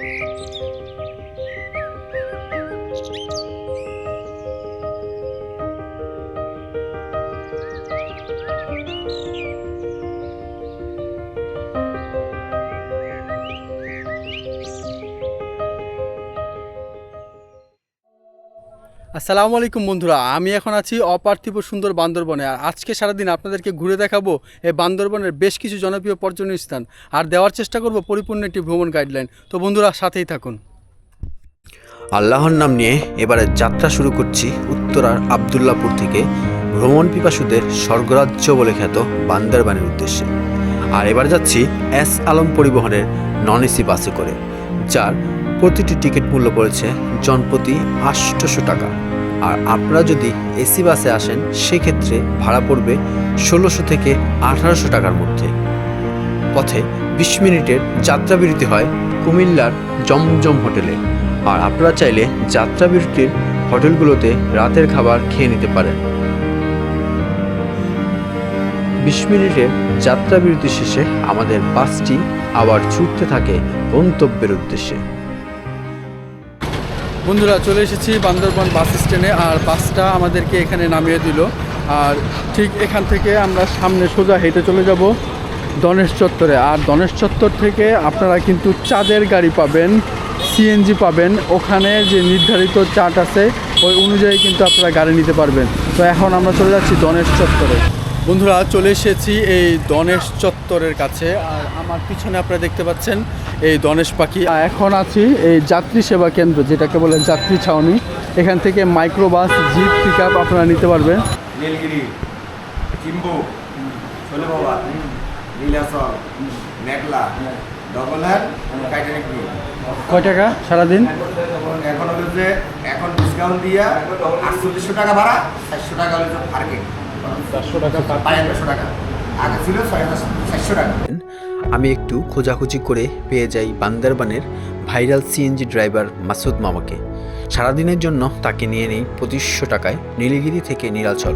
Música আসসালামু আলাইকুম বন্ধুরা, আমি এখন আছি অপার্থিব সুন্দর বান্দরবনে আর আজকে সারাদিন আপনাদেরকে ঘুরে দেখাবো এই বান্দরবনের বেশ কিছু জনপ্রিয় পর্যটন স্থান আর দেওয়ার চেষ্টা করব পরিপূর্ণ একটি ভ্রমণ গাইডলাইন। তো বন্ধুরা, সাথেই থাকুন। আল্লাহর নাম নিয়ে এবারে যাত্রা শুরু করছি উত্তরার আবদুল্লাপুর থেকে ভ্রমণ পিপাসুদের স্বর্গরাজ্য বলে খ্যাত বান্দরবানের উদ্দেশ্যে। আর এবার যাচ্ছি এস আলম পরিবহনের নন এসি বাসে করে, যার প্রতিটি টিকিট মূল্য পড়েছে জনপ্রতি আটশোশো টাকা। আর আপনারা যদি এসি বাসে আসেন, সেক্ষেত্রে ভাড়া পড়বে ষোলোশো থেকে আঠারোশো টাকার মধ্যে। পথে বিশ মিনিটের যাত্রাবিরতি হয় কুমিল্লার জমজম হোটেলে। আর আপনারা চাইলে যাত্রাবিরতির হোটেলগুলোতে রাতের খাবার খেয়ে নিতে পারেন। বিশ মিনিটের যাত্রাবিরতি শেষে আমাদের বাসটি আবার ছুটতে থাকে গন্তব্যের উদ্দেশ্যে। বন্ধুরা, চলে এসেছি বান্দরবন বাস স্ট্যান্ডে, আর বাসটা আমাদেরকে এখানে নামিয়ে দিল। আর ঠিক এখান থেকে আমরা সামনে সোজা হেঁটে চলে যাব দনেশ চত্বরে। আর দনেশ চত্বর থেকে আপনারা কিন্তু চাঁদের গাড়ি পাবেন সিএনজি পাবেন। ওখানে যে নির্ধারিত চার্ট আছে, ওই অনুযায়ী কিন্তু আপনারা গাড়ি নিতে পারবেন। তো এখন আমরা চলে যাচ্ছি দনেশ চত্বরে। বন্ধুরা চলে এসেছি এই দনেশ চত্বরের কাছে। আর আমার পিছনে আপনারা দেখতে পাচ্ছেন এই দনেশ পাখি। এখন আছি এই যাত্রী সেবা কেন্দ্র যেটাকে বলে যাত্রী ছাউনি। এখান থেকে মাইক্রোবাস জিপ পিক আপ আপনারা নিতে পারবেন। নীলগিরি চিম্বু ছোলে Nilachal Meghla double hand Titanic কয় টাকা সারাদিন? এখন হলো যে এখন ডিসকাউন্ট দিয়া আটচল্লিশশো টাকা ভাড়া চারশো টাকা হলো পার্কিং চারশো টাকা পাঁচশো টাকা। আগে ছিল ছয় চারশো টাকা। আমি একটু খোঁজাখুঁজি করে পেয়ে যাই বান্দরবানের ভাইরাল সিএনজি ড্রাইভার মাসুদ মামাকে। সারাদিনের জন্য তাকে নিয়ে নেই পঁচিশশো টাকায় নীলগিরি থেকে নীলাচল।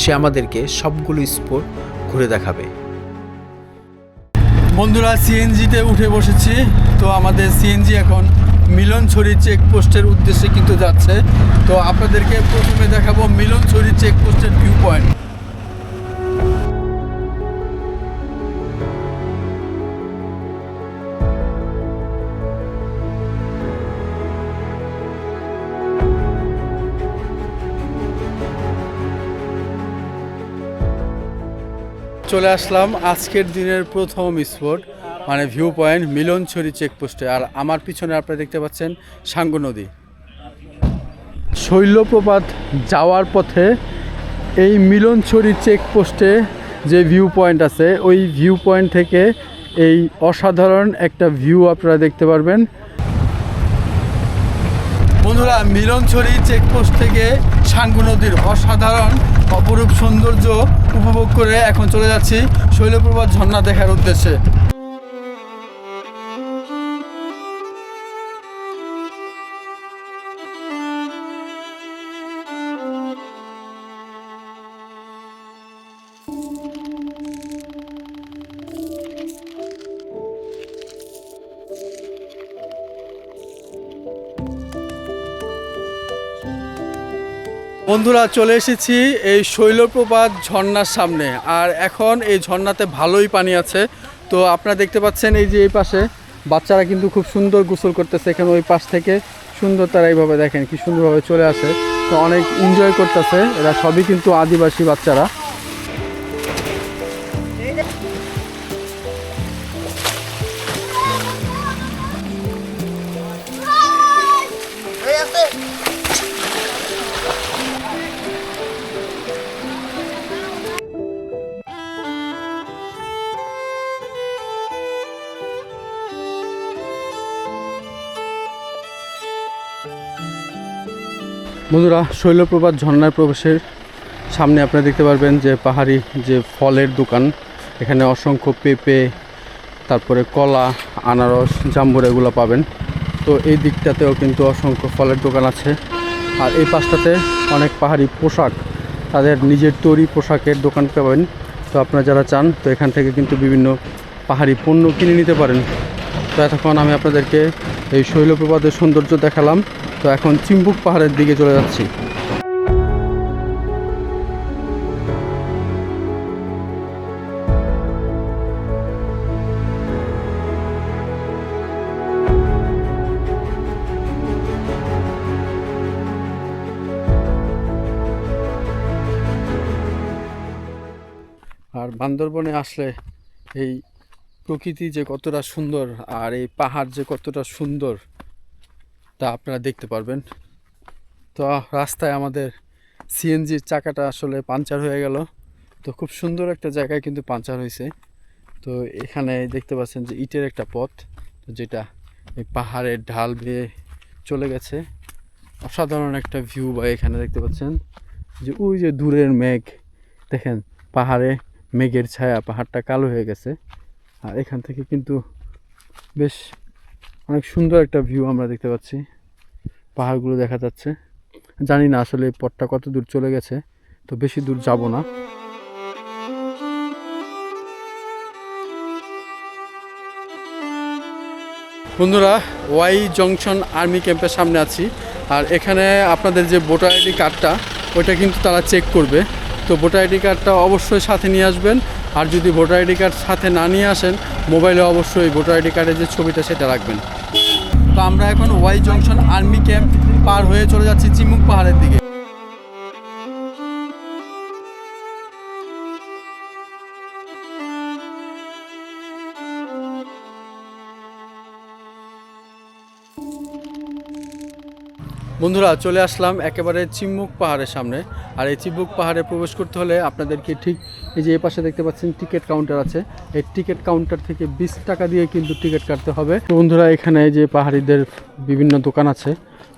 সে আমাদেরকে সবগুলো স্পোর্ট ঘুরে দেখাবে। বন্ধুরা সিএনজিতে উঠে বসেছি। তো আমাদের সিএনজি এখন মিলনছড়ি চেকপোস্টের উদ্দেশ্যে কিন্তু যাচ্ছে। তো আপনাদেরকে প্রথমে দেখাবো মিলনছড়ি চেকপোস্টের ভিউ পয়েন্ট চলে আসলাম আজকের দিনের প্রথম স্পট মানে ভিউ পয়েন্ট, মিলনছড়ি চেকপোস্টে আর আমার পিছনে আপনারা দেখতে পাচ্ছেন সাঙ্গু নদী। শৈলপ্রপাত যাওয়ার পথে এই মিলনছড়ি চেকপোস্টে যে ভিউ পয়েন্ট আছে, ওই ভিউ পয়েন্ট থেকে এই অসাধারণ একটা ভিউ আপনারা দেখতে পারবেন। বন্ধুরা, মিলনছড়ি চেকপোস্ট থেকে সাঙ্গু নদীর অসাধারণ অপরূপ সৌন্দর্য উপভোগ করে এখন চলে যাচ্ছি শৈলপ্রপাত ঝর্ণা দেখার উদ্দেশ্যে। বন্ধুরা, চলে এসেছি এই শৈলপ্রপাত ঝর্নার সামনে। আর এখন এই ঝর্নাতে ভালোই পানি আছে। তো আপনারা দেখতে পাচ্ছেন এই যে এই পাশে বাচ্চারা কিন্তু খুব সুন্দর গোসল করতেছে। এখানে ওই পাশ থেকে সুন্দর তারা এইভাবে দেখেন কি সুন্দরভাবে চলে আসে। তো অনেক এনজয় করতেছে। এরা সবই কিন্তু আদিবাসী বাচ্চারা। বন্ধুরা, শৈলপ্রপাত ঝর্ণার প্রবেশের সামনে আপনারা দেখতে পারবেন যে পাহাড়ি যে ফলের দোকান, এখানে অসংখ্য পেঁপে, তারপরে কলা, আনারস, জাম্বুর এগুলো পাবেন। তো এই দিকটাতেও কিন্তু অসংখ্য ফলের দোকান আছে। আর এই পাশটাতে অনেক পাহাড়ি পোশাক, তাদের নিজের তৈরি পোশাকের দোকান পাবেন। তো আপনারা যারা চান, তো এখান থেকে কিন্তু বিভিন্ন পাহাড়ি পণ্য কিনে নিতে পারেন। তো এতক্ষণ আমি আপনাদেরকে এই শৈলপ্রপাতের সৌন্দর্য দেখালাম। তো এখন চিম্বুক পাহাড়ের দিকে চলে যাচ্ছি। আর বান্দরবনে আসলে এই প্রকৃতি যে কতটা সুন্দর আর এই পাহাড় যে কতটা সুন্দর তা আপনারা দেখতে পারবেন। তো রাস্তায় আমাদের সিএনজির চাকাটা আসলে পাঞ্চার হয়ে গেল। তো, খুব সুন্দর একটা জায়গায় কিন্তু পাঞ্চার হয়েছে। তো, এখানে দেখতে পাচ্ছেন যে ইটের একটা পথ যেটা এই পাহাড়ের ঢাল বেয়ে চলে গেছে। অসাধারণ একটা ভিউ বা এখানে দেখতে পাচ্ছেন যে ওই যে দূরের মেঘ, দেখেন পাহাড়ে মেঘের ছায়া, পাহাড়টা কালো হয়ে গেছে। আর এখান থেকে কিন্তু বেশ অনেক সুন্দর একটা ভিউ আমরা দেখতে পাচ্ছি। পাহাড়গুলো দেখা যাচ্ছে। জানি না আসলে এই পথটা কত দূর চলে গেছে, তো বেশি দূর যাব না। বন্ধুরা, ওয়াই জংশন আর্মি ক্যাম্পের সামনে আছি। আর এখানে আপনাদের যে ভোটার আইডি কার্ডটা, ওইটা কিন্তু তারা চেক করবে। তো ভোটার আইডি কার্ডটা অবশ্যই সাথে নিয়ে আসবেন। আর যদি ভোটার আইডি কার্ড সাথে না নিয়ে আসেন, মোবাইলে অবশ্যই ভোটার আইডি কার্ডের যে ছবিটা, সেটা রাখবেন। তো আমরা এখন ওয়াই জংশন আর্মি ক্যাম্প পার হয়ে চলে যাচ্ছি চিমুক পাহাড়ের দিকে। বন্ধুরা, চলে আসলাম একেবারে চিম্বুক পাহাড়ের সামনে। আর এই চিম্বুক পাহাড়ে প্রবেশ করতে হলে আপনাদেরকে ঠিক এই যে এ পাশে দেখতে পাচ্ছেন টিকিট কাউন্টার আছে। এই টিকিট কাউন্টার থেকে বিশ টাকা দিয়ে কিন্তু টিকিট কাটতে হবে। বন্ধুরা, এখানে যে পাহাড়িদের বিভিন্ন দোকান আছে।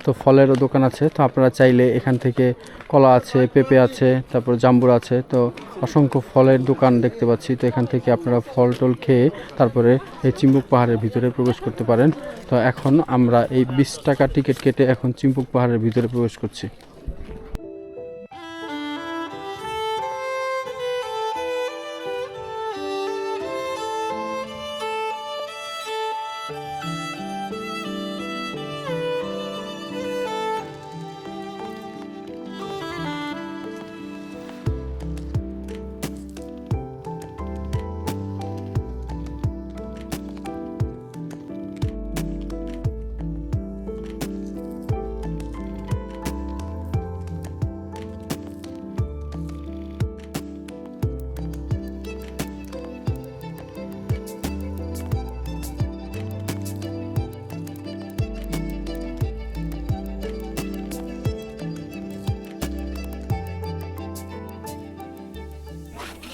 তো ফলেরও দোকান আছে, তো আপনারা চাইলে এখান থেকে কলা আছে, পেঁপে আছে, তারপর জাম্বুর আছে, তো অসংখ্য ফলের দোকান দেখতে পাচ্ছি, তো এখান থেকে আপনারা ফল টল খেয়ে তারপরে এই চিম্বুক পাহাড়ের ভিতরে প্রবেশ করতে পারেন। তো এখন আমরা এই বিশ টাকা টিকিট কেটে এখন চিম্বুক পাহাড়ের ভিতরে প্রবেশ করছি।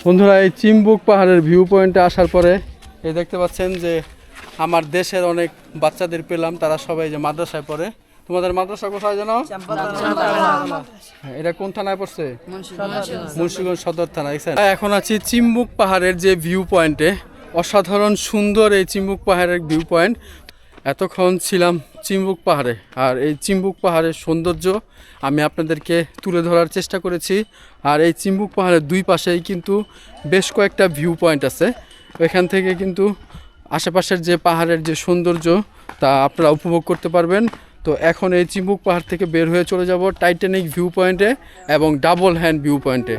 বন্ধুরা, এই চিম্বুক পাহাড়ের ভিউ পয়েন্টে আসার পরে এই দেখতে পাচ্ছেন যে আমার দেশের অনেক বাচ্চাদের পেলাম, তারা সবাই যে মাদ্রাসায় পড়ে। তোমাদের মাদ্রাসা কোথায় জানো এটা কোন থানায় পড়ছে? মুন্সিগঞ্জ সদর থানা এখন আছি চিম্বুক পাহাড়ের যে ভিউ পয়েন্টে অসাধারণ সুন্দর এই চিম্বুক পাহাড়ের ভিউ পয়েন্ট এতক্ষণ ছিলাম চিম্বুক পাহাড়ে আর এই চিম্বুক পাহাড়ের সৌন্দর্য আমি আপনাদেরকে তুলে ধরার চেষ্টা করেছি। আর এই চিম্বুক পাহাড়ের দুই পাশেই কিন্তু বেশ কয়েকটা ভিউ পয়েন্ট আছে। এখান থেকে কিন্তু আশেপাশের যে পাহাড়ের যে সৌন্দর্য, তা আপনারা উপভোগ করতে পারবেন। তো এখন এই চিম্বুক পাহাড় থেকে বের হয়ে চলে যাব টাইটানিক ভিউ পয়েন্টে এবং ডাবল হ্যান্ড ভিউ পয়েন্টে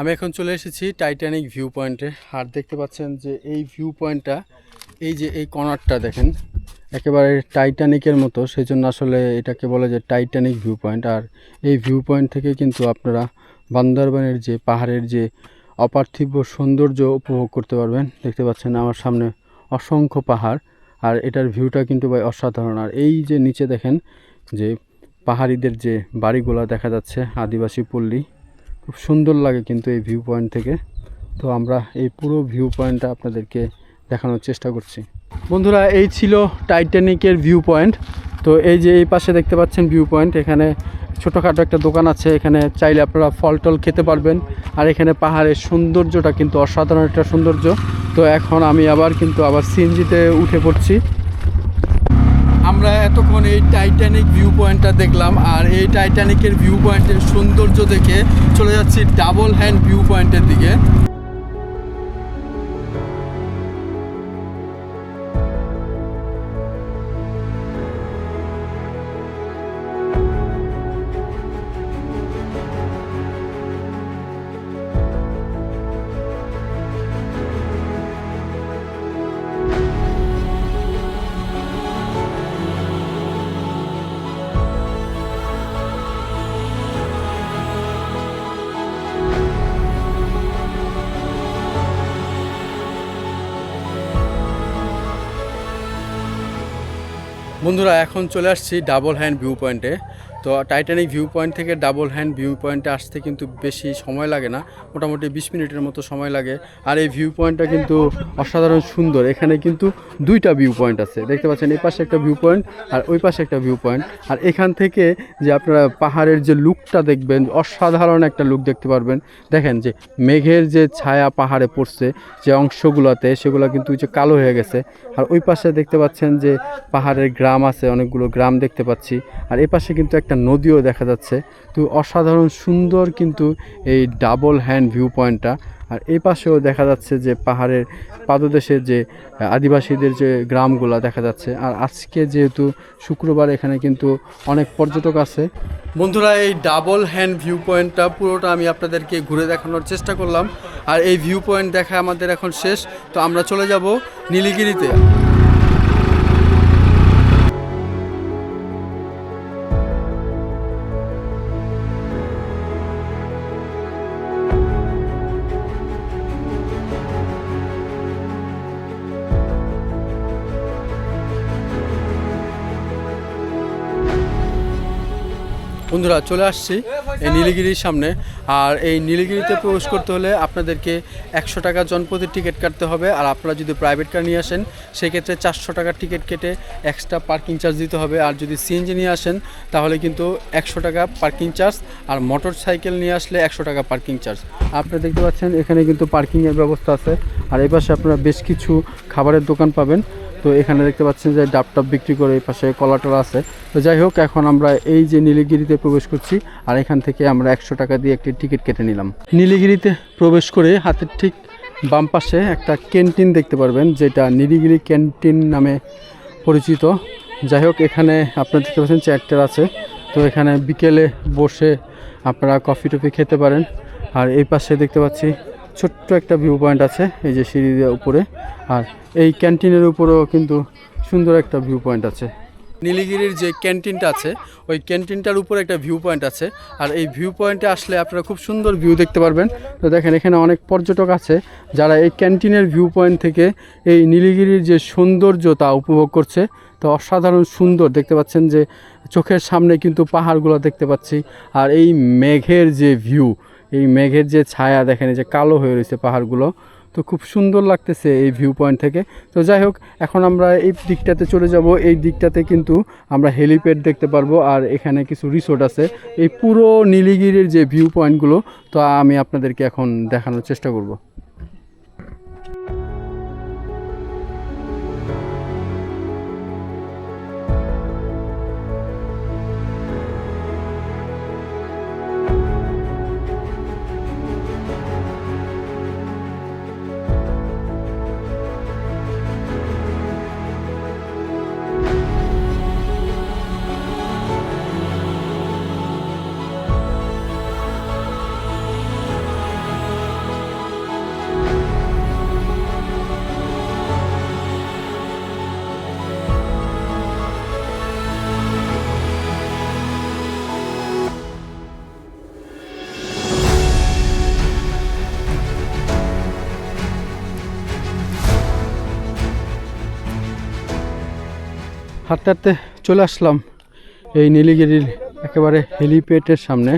আমি এখন চলে এসেছি টাইটানিক ভিউ পয়েন্টে আর দেখতে পাচ্ছেন যে এই ভিউ পয়েন্টটা এই যে এই কর্নারটা দেখেন, একেবারে টাইটানিকের মতো সেই জন্য আসলে এটাকে বলে যে টাইটানিক ভিউ পয়েন্ট আর এই ভিউ পয়েন্ট থেকে কিন্তু আপনারা বান্দরবানের যে পাহাড়ের যে অপার্থিব সৌন্দর্য উপভোগ করতে পারবেন। দেখতে পাচ্ছেন আমার সামনে অসংখ্য পাহাড়, আর এটার ভিউটা কিন্তু ভাই অসাধারণ। আর এই যে নিচে দেখেন যে পাহাড়িদের যে বাড়িগুলো দেখা যাচ্ছে, আদিবাসী পল্লী খুব সুন্দর লাগে কিন্তু এই ভিউ পয়েন্ট থেকে। তো আমরা এই পুরো ভিউ পয়েন্টটা আপনাদেরকে দেখানোর চেষ্টা করছি। বন্ধুরা, এই ছিল টাইটানিকের ভিউ পয়েন্ট তো এই যে এই পাশে দেখতে পাচ্ছেন ভিউ পয়েন্ট এখানে ছোটোখাটো একটা দোকান আছে, এখানে চাইলে আপনারা ফল টল খেতে পারবেন। আর এখানে পাহাড়ের সৌন্দর্যটা কিন্তু অসাধারণ একটা সৌন্দর্য। তো এখন আমি আবার কিন্তু আবার সিএনজিতে উঠে পড়ছি। এতক্ষণ এই টাইটানিক ভিউ পয়েন্টটা দেখলাম, আর এই টাইটানিকের ভিউ পয়েন্টের সৌন্দর্য দেখে চলে যাচ্ছি ডাবল হ্যান্ড ভিউ পয়েন্টের দিকে। বন্ধুরা এখন চলে আসছি ডাবল হ্যান্ড ভিউ পয়েন্টে তো টাইটানিক ভিউ পয়েন্ট থেকে ডাবল হ্যান্ড ভিউ পয়েন্টে আসতে কিন্তু বেশি সময় লাগে না। মোটামুটি বিশ মিনিটের মতো সময় লাগে। আর এই ভিউ পয়েন্টটা কিন্তু অসাধারণ সুন্দর। এখানে কিন্তু দুইটা ভিউ পয়েন্ট আছে। দেখতে পাচ্ছেন, এই পাশে একটা ভিউ পয়েন্ট আর ওই পাশে একটা ভিউ পয়েন্ট আর এখান থেকে যে আপনারা পাহাড়ের যে লুকটা দেখবেন, অসাধারণ একটা লুক দেখতে পারবেন। দেখেন যে মেঘের যে ছায়া পাহাড়ে পড়ছে, যে অংশগুলোতে, সেগুলো কিন্তু যে কালো হয়ে গেছে। আর ওই পাশে দেখতে পাচ্ছেন যে পাহাড়ের গ্রাম আছে, অনেকগুলো গ্রাম দেখতে পাচ্ছি। আর এই পাশে কিন্তু একটা নদীও দেখা যাচ্ছে। তো অসাধারণ, সুন্দর কিন্তু এই ডাবল হ্যান্ড ভিউ পয়েন্টটা আর এই পাশেও দেখা যাচ্ছে যে পাহাড়ের পাদদেশের যে আদিবাসীদের যে গ্রামগুলো দেখা যাচ্ছে। আর আজকে যেহেতু শুক্রবার, এখানে কিন্তু অনেক পর্যটক আছে। বন্ধুরা, এই ডাবল হ্যান্ড ভিউ পয়েন্টটা পুরোটা আমি আপনাদেরকে ঘুরে দেখানোর চেষ্টা করলাম। আর এই ভিউ পয়েন্ট দেখা আমাদের এখন শেষ। তো আমরা চলে যাব নীলগিরিতে। চলে আসছি এই নীলগিরির সামনে। আর এই নীলগিরিতে প্রবেশ করতে হলে আপনাদেরকে একশো টাকা জনপ্রতি টিকিট কাটতে হবে। আর আপনারা যদি প্রাইভেট কার নিয়ে আসেন, সেক্ষেত্রে চারশো টাকার টিকিট কেটে এক্সট্রা পার্কিং চার্জ দিতে হবে। আর যদি সিএনজি নিয়ে আসেন, তাহলে কিন্তু একশো টাকা পার্কিং চার্জ আর মোটর সাইকেল নিয়ে আসলে একশো টাকা পার্কিং চার্জ আপনারা দেখতে পাচ্ছেন, এখানে কিন্তু পার্কিংয়ের ব্যবস্থা আছে। আর এই পাশে আপনারা বেশ কিছু খাবারের দোকান পাবেন। তো এখানে দেখতে পাচ্ছেন যে ডাব টাব বিক্রি করে এই পাশে কলাটলা আছে। তো যাই হোক, এখন আমরা এই যে নীলগিরিতে প্রবেশ করছি আর এখান থেকে আমরা একশো টাকা দিয়ে একটি টিকিট কেটে নিলাম। নীলগিরিতে প্রবেশ করে হাতের ঠিক বাম পাশে একটা ক্যান্টিন দেখতে পারবেন, যেটা নীলগিরি ক্যান্টিন নামে পরিচিত। যাই হোক, এখানে আপনারা দেখতে পাচ্ছেন চেয়ারটার আছে। তো এখানে বিকেলে বসে আপনারা কফি টফি খেতে পারেন। আর এই পাশে দেখতে পাচ্ছি ছোট্ট একটা ভিউ পয়েন্ট আছে, এই যে সিঁড়ি দিয়ে উপরে। আর এই ক্যান্টিনের উপরেও কিন্তু সুন্দর একটা ভিউ পয়েন্ট আছে। নীলগিরির যে ক্যান্টিনটা আছে, ওই ক্যান্টিনটার উপরে একটা ভিউ পয়েন্ট আছে। আর এই ভিউ পয়েন্টে আসলে আপনারা খুব সুন্দর ভিউ দেখতে পারবেন। তো দেখেন, এখানে অনেক পর্যটক আছে যারা এই ক্যান্টিনের ভিউ পয়েন্ট থেকে এই নীলগিরির যে সৌন্দর্য তা উপভোগ করছে। তো অসাধারণ সুন্দর দেখতে পাচ্ছেন যে চোখের সামনে কিন্তু পাহাড়গুলো দেখতে পাচ্ছি। আর এই মেঘের যে ভিউ এই মেঘের যে ছায়া দেখেন, এই যে কালো হয়ে রয়েছে পাহাড়গুলো, তো খুব সুন্দর লাগতেছে এই ভিউ পয়েন্ট থেকে। তো যাই হোক, এখন আমরা এই দিকটাতে চলে যাব। এই দিকটাতে কিন্তু আমরা হেলিপ্যাড দেখতে পারব, আর এখানে কিছু রিসোর্ট আছে। এই পুরো নীলিগিরির যে ভিউ পয়েন্টগুলো তো আমি আপনাদেরকে এখন দেখানোর চেষ্টা করব। হাঁটতে হাঁটতে চলে আসলাম এই নীলগিরির একেবারে হেলিপ্যাডের সামনে।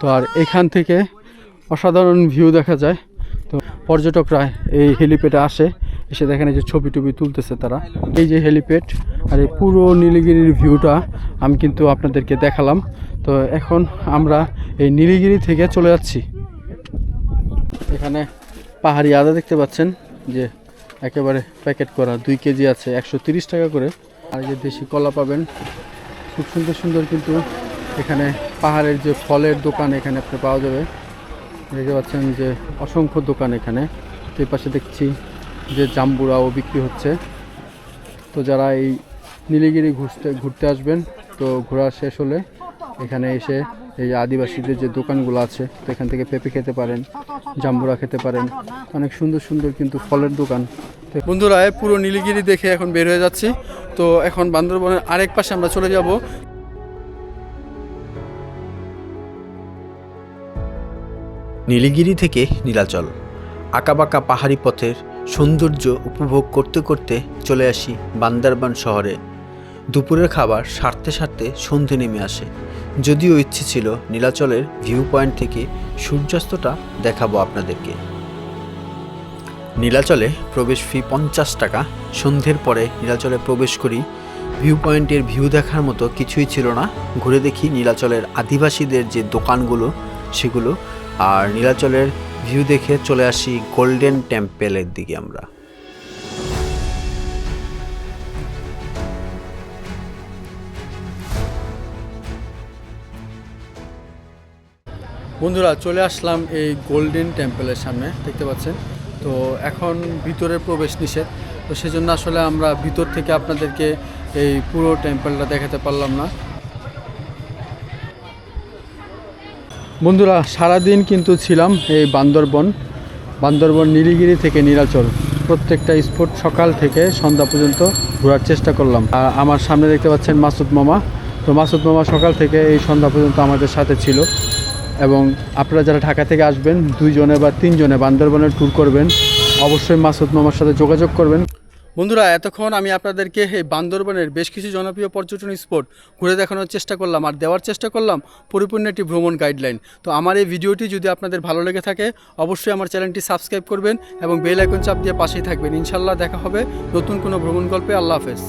তো আর এখান থেকে অসাধারণ ভিউ দেখা যায়। তো পর্যটকরা এই হেলিপ্যাডে আসে, এসে দেখেন এই যে ছবি টবি তুলতেছে তারা। এই যে হেলিপ্যাড আর এই পুরো নীলগিরির ভিউটা আমি কিন্তু আপনাদেরকে দেখালাম। তো এখন আমরা এই নীলগিরি থেকে চলে যাচ্ছি। এখানে পাহাড়ি আদা দেখতে পাচ্ছেন, যে একেবারে প্যাকেট করা দুই কেজি আছে, একশো টাকা করে। আর যে দেশি কলা পাবেন, খুব সুন্দর সুন্দর কিন্তু এখানে পাহাড়ের যে ফলের দোকান এখানে আপনি পাওয়া যাবে। দেখতে পাচ্ছেন যে অসংখ্য দোকান এখানে। তো পাশে দেখছি যে জাম্বুরাও বিক্রি হচ্ছে। তো যারা এই নীলগিরি ঘুরতে ঘুরতে আসবেন, তো ঘোরা শেষ হলে এখানে এসে এই আদিবাসীদের যে দোকানগুলো আছে, তো এখান থেকে পেঁপে খেতে পারেন, জাম্বুরা খেতে পারেন। অনেক সুন্দর সুন্দর কিন্তু ফলের দোকান। বন্ধুরা পুরো নীলগিরি দেখে এখন বের হয়ে যাচ্ছি। তো এখন বান্দরবনের আরেক পাশে আমরা চলে যাব। নীলগিরি থেকে নীলাচল, আঁকাবাঁকা পাহাড়ি পথের সৌন্দর্য উপভোগ করতে করতে চলে আসি বান্দারবান শহরে। দুপুরের খাবার সারতে সারতে সন্ধে নেমে আসে। যদিও ইচ্ছে ছিল নীলাচলের ভিউ পয়েন্ট থেকে সূর্যাস্তটা দেখাবো আপনাদেরকে। নীলাচলে প্রবেশ ফি পঞ্চাশ টাকা। সন্ধ্যের পরে নীলাচলে প্রবেশ করি। ভিউ পয়েন্টের ভিউ দেখার মতো কিছুই ছিল না। ঘুরে দেখি নীলাচলের আদিবাসীদের যে দোকানগুলো, সেগুলো। আর নীলাচলের ভিউ দেখে চলে আসি গোল্ডেন টেম্পেলের দিকে আমরা। বন্ধুরা, চলে আসলাম এই গোল্ডেন টেম্পলের সামনে, দেখতে পাচ্ছেন? তো এখন ভিতরে প্রবেশ নিষেধ। তো সেজন্য আসলে আমরা ভিতর থেকে আপনাদেরকে এই পুরো টেম্পলটা দেখাতে পারলাম না। বন্ধুরা, সারাদিন কিন্তু ছিলাম এই বান্দরবন বান্দরবন নীলগিরি থেকে নীলাচল। প্রত্যেকটা স্পট সকাল থেকে সন্ধ্যা পর্যন্ত ঘোরার চেষ্টা করলাম। আর আমার সামনে দেখতে পাচ্ছেন মাসুদ মামা। তো মাসুদ মামা সকাল থেকে এই সন্ধ্যা পর্যন্ত আমাদের সাথে ছিল। এবং আপনারা যারা ঢাকা থেকে আসবেন, দুইজনে বা তিনজনে বান্দরবনের ট্যুর করবেন, অবশ্যই মাসুদ মামার সাথে যোগাযোগ করবেন। বন্ধুরা, এতক্ষণ আমি আপনাদেরকে এই বান্দরবনের বেশ কিছু জনপ্রিয় পর্যটন স্পট ঘুরে দেখানোর চেষ্টা করলাম আর দেওয়ার চেষ্টা করলাম পরিপূর্ণ একটি ভ্রমণ গাইডলাইন তো আমার এই ভিডিওটি যদি আপনাদের ভালো লেগে থাকে, অবশ্যই আমার চ্যানেলটি সাবস্ক্রাইব করবেন এবং বেল আইকন চাপ দিয়ে পাশেই থাকবেন। ইনশাল্লাহ দেখা হবে নতুন কোনো ভ্রমণ গল্পে। আল্লাহ হাফেজ।